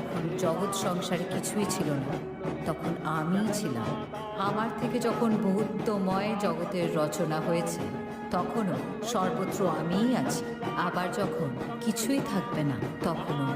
যখন জগৎ সংসারে কিছুই ছিল না, তখন আমিই ছিলাম। আমার থেকে যখন বহুত্বময় জগতের রচনা হয়েছে, তখনও সর্বত্র আমিই আছি। আবার যখন কিছুই থাকবে না, তখনও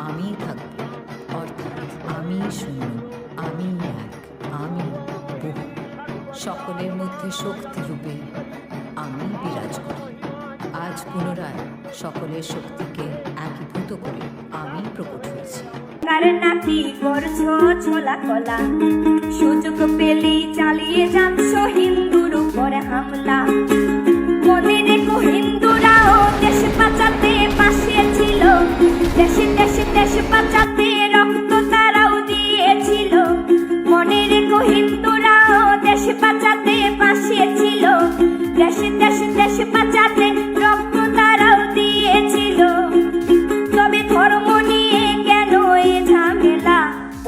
আমিই থাকব। অর্থাৎ আমি শূন্য আমি এক আমি বহু। সকলের মধ্যে শক্তি রূপে আমি বিরাজ করি। আজ পুনরায় সকলের শক্তিকে একীভূত করে আমি প্রকট হয়েছি করছ ছোলা কলা, সুযোগ চালিয়ে হিন্দুর হামলা। মনে রেখো হিন্দুরাও দেশ বাঁচাতে পাশে ছিল, দেশে দেশে, দেশ বাঁচাতে রক্ত তারাও দিয়েছিল। মনে রেখো হিন্দুরাও দেশ বাঁচাতে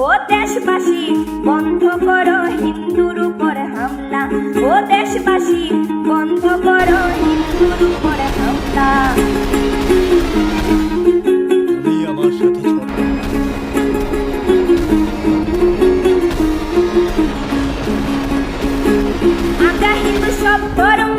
ও দেশবাসী বন্ধ করো হিন্দুর উপর হামলা। ও দেশবাসী বন্ধ করো হিন্দুর উপর হামলা। আমরা হিন্দু সব ধর্ম